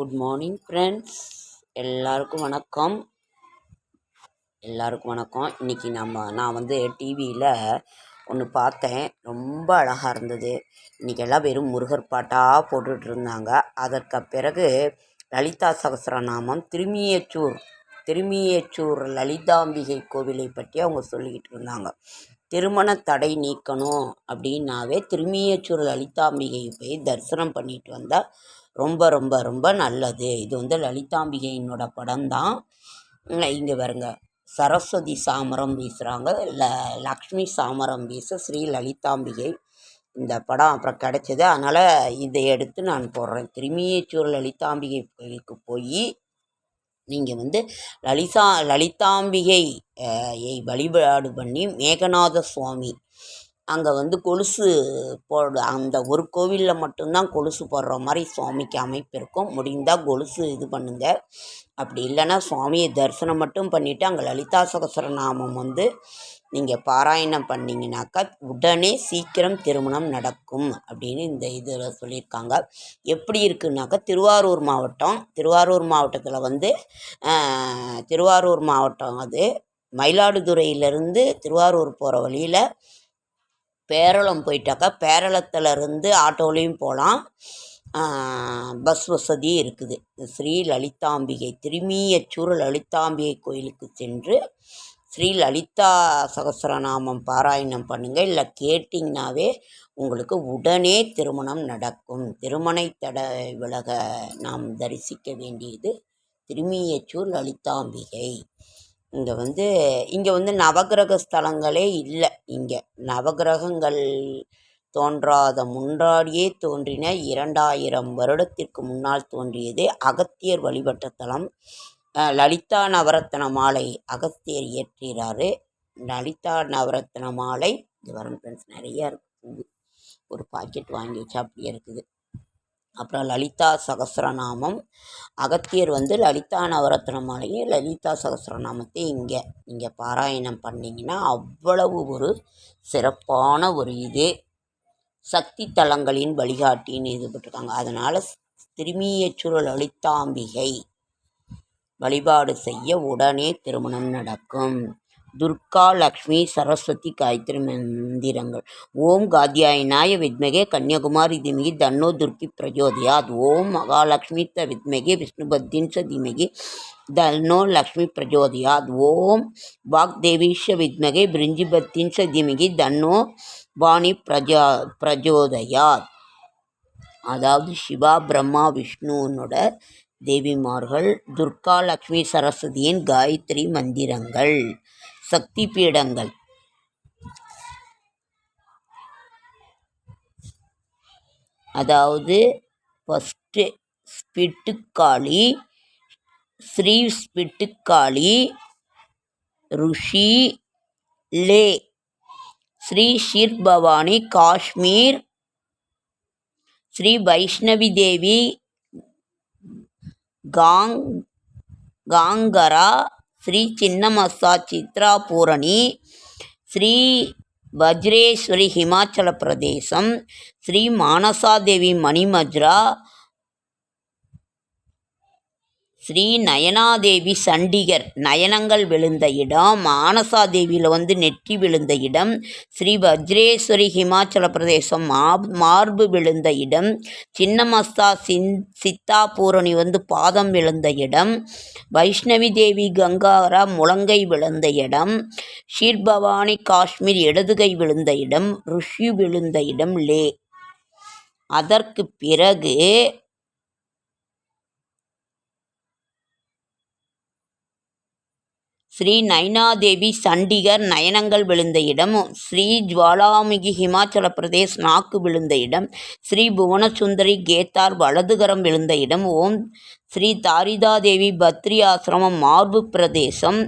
Good morning friends எல்லாருக்கும் வணக்கம். எல்லாருக்கும் வணக்கம். இன்றைக்கி நம்ம நான் வந்து டிவியில் ஒன்று பார்த்தேன். ரொம்ப அழகாக இருந்தது. இன்றைக்கி எல்லாம் வெறும் முருகர் பாட்டாக போட்டுட்டு இருந்தாங்க. அதற்கு பிறகு லலிதா சகஸ்ரநாமம் திருமியச்சூர் திருமியச்சூர் லலிதாம்பிகை கோவிலை பற்றி அவங்க சொல்லிக்கிட்டு இருந்தாங்க. திருமண தடை நீக்கணும் அப்படின்னாவே திருமியச்சூர் லலிதாம்பிகை போய் தரிசனம் பண்ணிட்டு வந்தால் ரொம்ப ரொம்ப ரொம்ப நல்லது. இது வந்து லலிதாம்பிகையினோட படம் தான் இங்கே பாருங்க. சரஸ்வதி சாமரம் வீசுகிறாங்க ல லக்ஷ்மி சாமரம் வீச ஸ்ரீ லலிதாம்பிகை. இந்த படம் அப்புறம் கிடச்சிது. அதனால் இதை எடுத்து நான் போடுறேன். திருமியச்சூர் லலிதாம்பிகை கோயிலுக்கு போய் நீங்கள் வந்து லலிதா லலிதாம்பிகை யை வழிபாடு பண்ணி மேகநாத சுவாமி அங்கே வந்து கொலுசு போடு அந்த ஒரு கோவிலில் மட்டும்தான் கொலுசு போடுற மாதிரி சுவாமிக்கு அமைப்பு இருக்கும். முடிந்தால் கொலுசு இது பண்ணுங்கள் அப்படி இல்லைன்னா சுவாமியை தரிசனம் மட்டும் பண்ணிவிட்டு அங்கே லலிதா சகசரநாமம் வந்து நீங்கள் பாராயணம் பண்ணிங்கனாக்கா உடனே சீக்கிரம் திருமணம் நடக்கும் அப்படின்னு இந்த இதில் சொல்லியிருக்காங்க. எப்படி இருக்குன்னாக்கா திருவாரூர் மாவட்டம் திருவாரூர் மாவட்டத்தில் வந்து திருவாரூர் மாவட்டம் அது. மயிலாடுதுறையிலேருந்து திருவாரூர் போகிற வழியில் பேரளம் போயிட்டாக்கா பேரளத்துலேருந்து ஆட்டோலேயும் போகலாம். பஸ் வசதி இருக்குது. ஸ்ரீ லலிதாம்பிகை திருமியச்சூர் லலிதாம்பிகை கோயிலுக்கு சென்று ஸ்ரீ லலிதா சகசரநாமம் பாராயணம் பண்ணுங்கள் இல்லை கேட்டிங்கனாவே உங்களுக்கு உடனே திருமணம் நடக்கும். திருமணை தட விலக நாம் தரிசிக்க வேண்டியது திருமியச்சூர் லலிதாம்பிகை இங்கே வந்து இங்கே வந்து நவகிரக ஸ்தலங்களே இல்லை. இங்கே நவகிரகங்கள் தோன்றாத முன்னாடியே தோன்றின இரண்டாயிரம் வருடத்திற்கு முன்னால் தோன்றியது அகத்தியர் வழிபட்ட தலம். லலிதா நவரத்ன மாலை அகத்தியர் இயற்றுகிறாரு லலிதா நவரத்ன மாலை இது வரும் ஃப்ரெண்ட்ஸ் நிறையா இருக்குது. ஒரு பாக்கெட் வாங்கி வச்சா அப்படியே இருக்குது. அப்புறம் லலிதா சகஸ்ரநாமம் அகத்தியர் வந்து லலிதா நவரத்ன மாலையும் லலிதா சகஸ்ரநாமத்தை இங்கே நீங்கள் பாராயணம் பண்ணிங்கன்னா அவ்வளவு ஒரு சிறப்பான ஒரு இது. சக்தி தலங்களின் வழிகாட்டின்னு இது போட்டிருக்காங்க. அதனால் திருமியச்சுரு லலிதாம்பிகை வழிபாடு செய்ய உடனே திருமணம் நடக்கும். துர்கா லக்ஷ்மி சரஸ்வதி காயத்ரி மந்திரங்கள். ஓம் காத்யாயனாய வித்மகே கன்னியாகுமாரி திமிகி தன்னோ துர்க்கி பிரஜோதயாத். ஓம் மகாலட்சுமி த வித்மகே விஷ்ணுபத்தின் ச திமகி தன்னோ லக்ஷ்மி பிரஜோதயாத். ஓம் வாக்தேவீஷ வித்மகே பிரிஞ்சிபத்தின் ச திமிகி தன்னோ வாணி பிரஜா பிரஜோதயாத். அதாவது சிவா பிரம்மா விஷ்ணுனோட தேவிமார்கள் துர்கா லக்ஷ்மி சரஸ்வதியின் காயத்ரி மந்திரங்கள். சக்தி பீடங்கள் அதாவது ஃபஸ்ட்டு ஸ்பிட்டுக்காளி ஸ்ரீ ஸ்பிட்டுக்காளி ருஷி லே ஸ்ரீ ஷீர்பவானி காஷ்மீர் ஸ்ரீ வைஷ்ணவி தேவி காங் காங்கரா ஸ்ரீ சின்னமஸ்தா சித்ரா பூரணி ஸ்ரீ வஜ்ரேஸ்வரி ஹிமாச்சல பிரதேசம் ஸ்ரீ மானசாதேவி மணிமஜ்ரா ஸ்ரீ நயனாதேவி சண்டிகர். நயனங்கள் விழுந்த இடம் மானசாதேவியில் வந்து நெற்றி விழுந்த இடம் ஸ்ரீ வஜ்ரேஸ்வரி ஹிமாச்சல பிரதேசம் மா மார்பு விழுந்த இடம் சின்னமஸ்தா சின் சித்தா பூரணி வந்து பாதம் விழுந்த இடம் வைஷ்ணவி தேவி கங்காரா முழங்கை விழுந்த இடம் ஷீர்பவானி காஷ்மீர் இடதுகை விழுந்த இடம் ருஷி விழுந்த இடம் லே. அதற்கு பிறகு ஸ்ரீ நைனாதேவி சண்டிகர் நயனங்கள் விழுந்த இடம் ஸ்ரீ ஜுவாலாமுகி ஹிமாச்சல பிரதேஷ் நாக்கு விழுந்த இடம் ஸ்ரீ புவனசுந்தரி கேத்தார் வலதுகரம் விழுந்த இடம் ஓம் ஸ்ரீ தாரிதாதேவி பத்ரி ஆசிரமம் மார்பு பிரதேசம்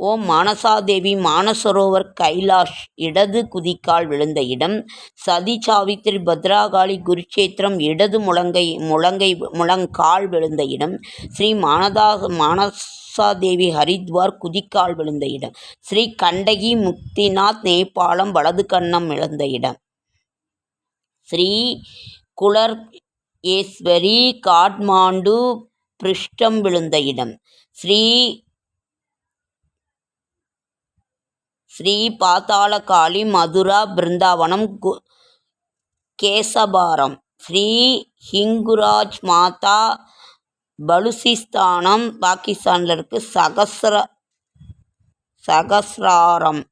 ஓம் மானசாதேவி மானசரோவர் கைலாஷ் இடது குதிக்கால் விழுந்த இடம் சதி சாவித்திரி பத்ராகாளி குருச்சேத்திரம் இடது முழங்கை முழங்கை முழங்கால் விழுந்த இடம் ஸ்ரீ மானதா மானஸ் தேவி ஹரித்வார் குதிக்கால் விழுந்த இடம். ஸ்ரீ கண்டகி முக்திநாத் நேபாளம் வலது கண்ணம் விழுந்த இடம். ஸ்ரீ குலர் ஏஸ்வரி காட்மாண்டு பிருஷ்டம் விழுந்த இடம். ஸ்ரீ ஸ்ரீ பாத்தாளகாளி மதுரா பிருந்தாவனம் கு கேசபாரம். ஸ்ரீ ஹிங்குராஜ் மாதா பலுசிஸ்தானம் பாகிஸ்தானில் இருக்கு சகஸ்ர சகஸ்ராரம்.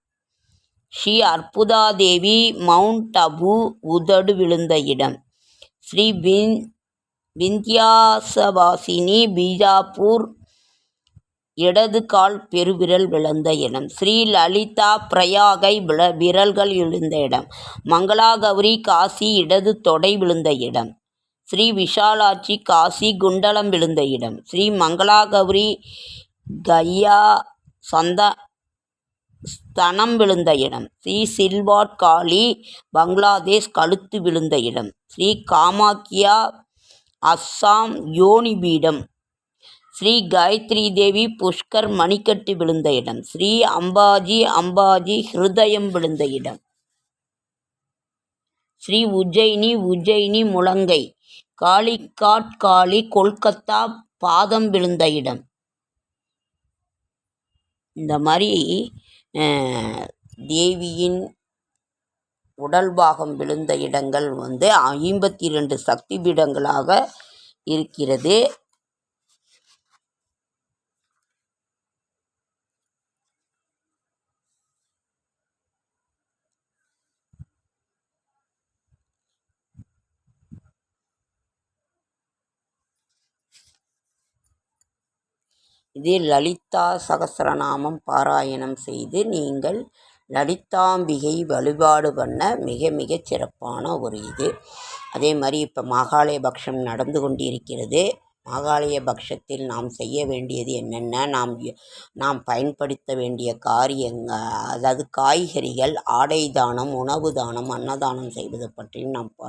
ஸ்ரீ அற்புதாதேவி மவுண்ட் அபு உதடு விழுந்த இடம். ஸ்ரீ வின் விந்தியாசவாசினி பீஜாப்பூர் இடது கால் பெருவிரல் விழுந்த இடம். ஸ்ரீ லலிதா பிரயாகை விழ விரல்கள் விழுந்த இடம். மங்களாகௌரி காசி இடது தொடை விழுந்த இடம். ஸ்ரீ விஷாலாட்சி காசி குண்டலம் விழுந்த இடம். ஸ்ரீ மங்களாகௌரி கயா சந்த ஸ்தனம் விழுந்த இடம். ஸ்ரீ சில்வாட் காளி பங்களாதேஷ் கழுத்து விழுந்த இடம். ஸ்ரீ காமாக்கியா அஸ்ஸாம் யோனி பீடம். ஸ்ரீ காயத்ரி தேவி புஷ்கர் மணிக்கட்டு விழுந்த இடம். ஸ்ரீ அம்பாஜி அம்பாஜி ஹிருதயம் விழுந்த இடம். ஸ்ரீ உஜ்ஜயினி உஜ்ஜயினி முழங்கை. காளிகாட் காளி கொல்கத்தா பாதம் விழுந்த இடம். இந்த மாதிரி தேவியின் உடல் பாகம் விழுந்த இடங்கள் வந்து ஐம்பத்தி ரெண்டு சக்தி பீடங்களாக இருக்கிறது. இது லலிதா சகஸ்ரநாமம் பாராயணம் செய்து நீங்கள் லலிதாம்பிகை வழிபாடு பண்ண மிக மிக சிறப்பான ஒரு இது. அதே மாதிரி இப்போ மாகாளய பக்ஷம் நடந்து கொண்டிருக்கிறது. மாகாளிய பக்ஷத்தில் நாம் செய்ய வேண்டியது என்னென்ன? நாம் நாம் பயன்படுத்த வேண்டிய காரியங்கள் அதாவது காய்கறிகள் ஆடை தானம் உணவு தானம் அன்னதானம் செய்வது பற்றியும் நாம் ப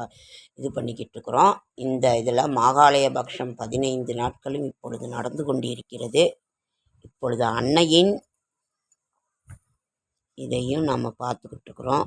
இது பண்ணிக்கிட்டு இருக்கிறோம். இந்த இதில் மாகாளய பக்ஷம் பதினைந்து நாட்களும் இப்பொழுது நடந்து கொண்டிருக்கிறது. இப்பொழுது அன்னையின் இதையும் நம்ம பார்த்துக்கிட்டு இருக்கிறோம்.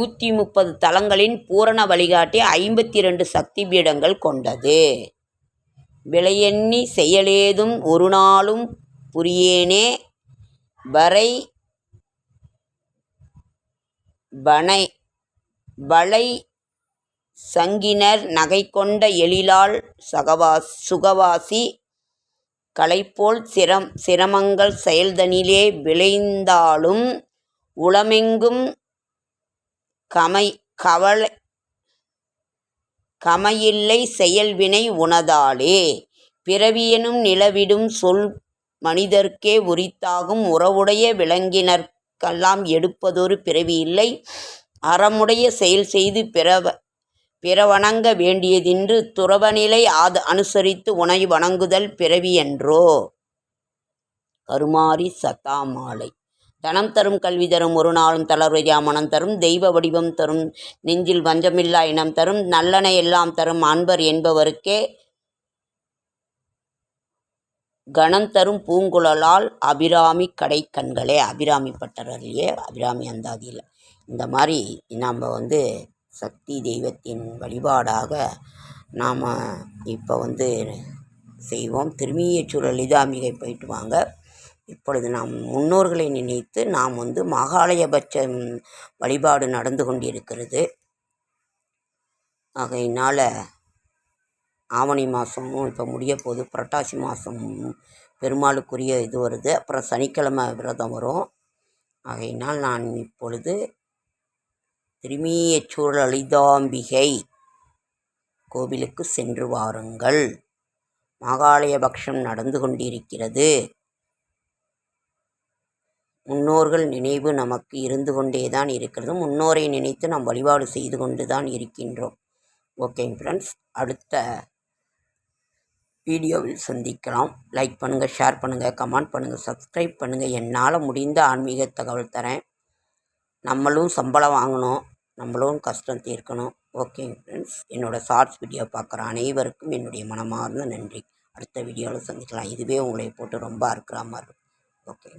நூற்றி முப்பது தலங்களின் பூரண வழிகாட்டி ஐம்பத்தி ரெண்டு சக்தி பீடங்கள் கொண்டது. விலையெண்ணி செயலேதும் ஒரு நாளும் புரியேனே. வரை பனை வளை சங்கினர் நகை கொண்ட எழிலால் சகவா சுகவாசி களைப்போல் சிரம் சிரமங்கள் செயல்தனிலே விளைந்தாலும் உளமெங்கும் கமை கவலை கமையில்லை செயல்வினை உனதாலே பிறவியெனும் நிலவிடும் சொல் மனிதர்க்கே உரித்தாகும். உறவுடைய விலங்கினர்க்கெல்லாம் எடுப்பதொரு பிறவி இல்லை அறமுடைய செயல் செய்து பிறவ பிறவணங்க வேண்டியதின்று துறவநிலை ஆது அனுசரித்து உனை வணங்குதல் பிறவியன்றோ. கருமாரி சத்தாமாலை தனம் தரும் கல்வி தரும் ஒரு நாளும் தளர்வையா மனம் தரும். தெய்வ வடிவம் தரும். நெஞ்சில் வஞ்சமில்லா இனம் தரும். நல்லன எல்லாம் தரும். அன்பர் என்பவருக்கே கணம் தரும் பூங்குழலால் அபிராமி கடை கண்களே. அபிராமி பட்டரர்லையே அபிராமி அந்தாதியில். இந்த மாதிரி நாம் வந்து சக்தி தெய்வத்தின் வழிபாடாக நாம் இப்போ வந்து செய்வோம். திருமியச்சூர் லலிதாம்பிகை போயிட்டு வாங்க. இப்பொழுது நாம் முன்னோர்களை நினைத்து நாம் வந்து மகாலயபட்சம் வழிபாடு நடந்து கொண்டிருக்கிறது. ஆகையினால் ஆவணி மாதமும் இப்போ முடிய போகுது புரட்டாசி மாதம் பெருமாளுக்குரிய இது வருது. அப்புறம் சனிக்கிழமை விரதம் வரும். ஆகையினால் நான் இப்பொழுது திருமியச்சூர் லலிதாம்பிகை கோவிலுக்கு சென்று வாருங்கள். மகாலய பக்ஷம் நடந்து கொண்டிருக்கிறது. முன்னோர்கள் நினைவு நமக்கு இருந்து கொண்டே தான் இருக்கிறது. முன்னோரை நினைத்து நாம் வழிபாடு செய்து கொண்டு தான் இருக்கின்றோம். ஓகேங்க ஃப்ரெண்ட்ஸ் அடுத்த வீடியோவில் சந்திக்கலாம். லைக் பண்ணுங்கள் ஷேர் பண்ணுங்கள் கமெண்ட் பண்ணுங்கள் சப்ஸ்கிரைப் பண்ணுங்கள் என்னால் முடிந்த ஆன்மீக தகவல் தரேன். நம்மளும் சம்பளம் வாங்கணும். நம்மளும் கஷ்டம் தீர்க்கணும். ஓகேங்க ஃப்ரெண்ட்ஸ் என்னோடய ஷார்ட்ஸ் வீடியோ பார்க்குற அனைவருக்கும் என்னுடைய மனமார்ந்த நன்றி. அடுத்த வீடியோவில் சந்திக்கலாம். இதுவே உங்களை போட்டு ரொம்ப அறுக்கிற மாதிரி இருக்கும். ஓகே